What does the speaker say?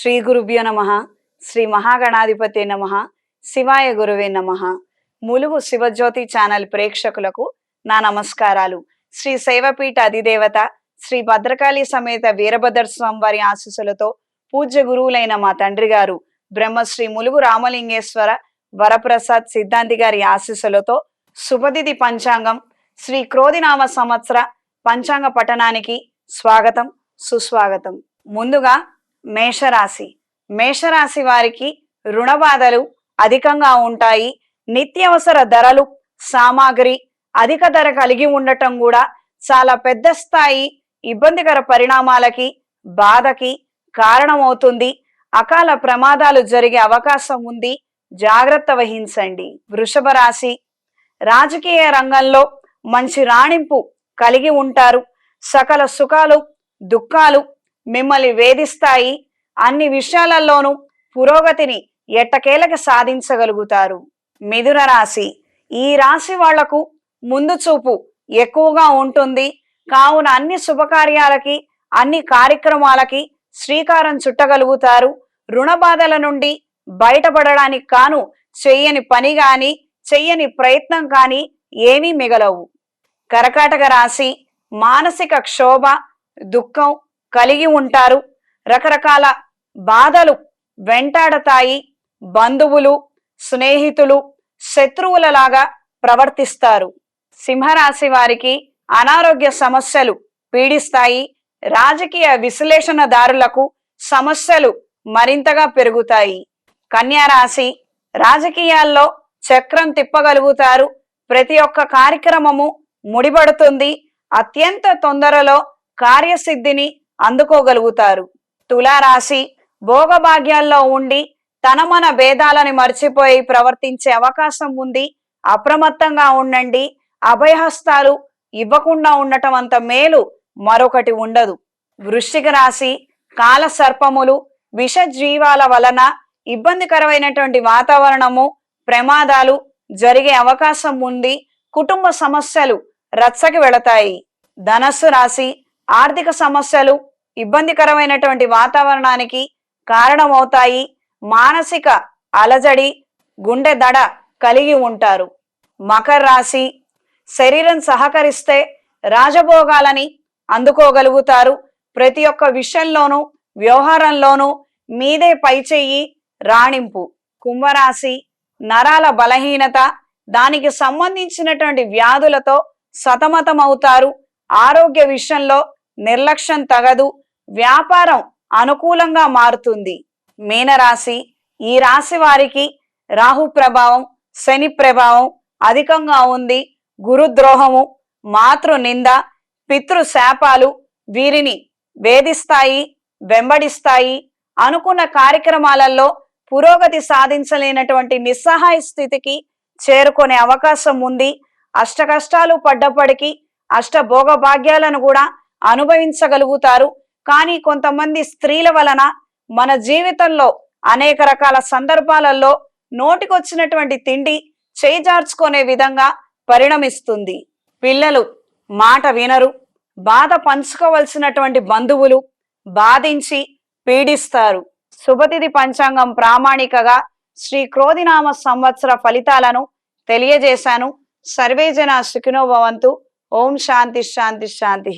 శ్రీ గురుభ్యో నమ శ్రీ మహాగణాధిపతి నమ శివాయ గురువే నమ. ములుగు శివజ్యోతి ఛానల్ ప్రేక్షకులకు నా నమస్కారాలు. శ్రీ శైవపీఠ అధిదేవత శ్రీ భద్రకాళి సమేత వీరభద్ర స్వామి వారి ఆశీస్సులతో పూజ్య గురువులైన మా తండ్రి గారు బ్రహ్మశ్రీ ములుగు రామలింగేశ్వర వరప్రసాద్ సిద్ధాంతి గారి ఆశీస్సులతో శుభతిథి పంచాంగం శ్రీ క్రోధినామ సంవత్సర పంచాంగ పఠనానికి స్వాగతం సుస్వాగతం. ముందుగా మేషరాశి. మేషరాశి వారికి రుణ బాధలు అధికంగా ఉంటాయి. నిత్యవసర ధరలు సామాగ్రి అధిక ధర కలిగి ఉండటం కూడా చాలా పెద్ద స్థాయి ఇబ్బందికర పరిణామాలకి బాధకి కారణమవుతుంది. అకాల ప్రమాదాలు జరిగే అవకాశం ఉంది. జాగ్రత్త వహించండి. వృషభ రాశి రాజకీయ రంగంలో మంచి రాణింపు కలిగి ఉంటారు. సకల సుఖాలు దుఃఖాలు మిమ్మల్ని వేధిస్తాయి. అన్ని విషయాలలోనూ పురోగతిని ఎట్టకేలకి సాధించగలుగుతారు. మిథున రాశి. ఈ రాశి వాళ్ళకు ముందు చూపు ఎక్కువగా ఉంటుంది. కావున అన్ని శుభకార్యాలకి అన్ని కార్యక్రమాలకి శ్రీకారం చుట్టగలుగుతారు. రుణ బాధల నుండి బయటపడడానికి కాను చెయ్యని పని గాని చెయ్యని ప్రయత్నం కానీ ఏమీ మిగలవు. కరకాటక రాశి మానసిక క్షోభ దుఃఖం కలిగి ఉంటారు. రకరకాల బాధలు వెంటాడతాయి. బంధువులు స్నేహితులు శత్రువులలాగా ప్రవర్తిస్తారు. సింహరాశి వారికి అనారోగ్య సమస్యలు పీడిస్తాయి. రాజకీయ విశ్లేషణదారులకు సమస్యలు మరింతగా పెరుగుతాయి. కన్యారాశి రాజకీయాల్లో చక్రం తిప్పగలుగుతారు. ప్రతి ఒక్క కార్యక్రమము ముడిపడుతుంది. అత్యంత తొందరలో కార్యసిద్ధిని అందుకోగలుగుతారు. తులారాశి భోగభాగ్యాల్లో ఉండి తన మన భేదాలని మర్చిపోయి ప్రవర్తించే అవకాశం ఉంది. అప్రమత్తంగా ఉండండి. అభయహస్తాలు ఇవ్వకుండా ఉండటం అంత మేలు మరొకటి ఉండదు. వృశ్చిక రాశి కాల సర్పములు విష జీవాల వలన ఇబ్బందికరమైనటువంటి వాతావరణము ప్రమాదాలు జరిగే అవకాశం ఉంది. కుటుంబ సమస్యలు రచ్చకి వెళతాయి. ధనస్సు రాశి ఆర్థిక సమస్యలు ఇబ్బందికరమైనటువంటి వాతావరణానికి కారణమవుతాయి. మానసిక అలజడి గుండె దడ కలిగి ఉంటారు. మకర రాశి శరీరం సహకరిస్తే రాజభోగాలని అందుకోగలుగుతారు. ప్రతి ఒక్క విషయంలోనూ వ్యవహారంలోనూ మీదే పైచేయి రాణింపు. కుంభరాశి నరాల బలహీనత దానికి సంబంధించినటువంటి వ్యాధులతో సతమతమవుతారు. ఆరోగ్య విషయంలో నిర్లక్ష్యం తగదు వ్యాపారం అనుకూలంగా మారుతుంది. మీనరాశి ఈ రాశి వారికి రాహు ప్రభావం శని ప్రభావం అధికంగా ఉంది. గురుద్రోహము మాతృ నింద పితృ శాపాలు వీరిని వేధిస్తాయి వెంబడిస్తాయి. అనుకున్న కార్యక్రమాలలో పురోగతి సాధించలేనటువంటి నిస్సహాయ స్థితికి చేరుకునే అవకాశం ఉంది. అష్ట కష్టాలు పడ్డప్పటికీ అష్ట భోగభాగ్యాలను కూడా అనుభవించగలుగుతారు. కానీ కొంతమంది స్త్రీల వలన మన జీవితంలో అనేక రకాల సందర్భాలలో నోటికొచ్చినటువంటి తిండి చేజార్చుకునే విధంగా పరిణమిస్తుంది. పిల్లలు మాట వినరు. బాధ పంచుకోవలసినటువంటి బంధువులు బాధించి పీడిస్తారు. శుభతిథి పంచాంగం ప్రామాణికగా శ్రీ క్రోధినామ సంవత్సర ఫలితాలను తెలియజేశాను. సర్వేజన సుఖినోభవంతు ఓం శాంతి శాంతి శాంతి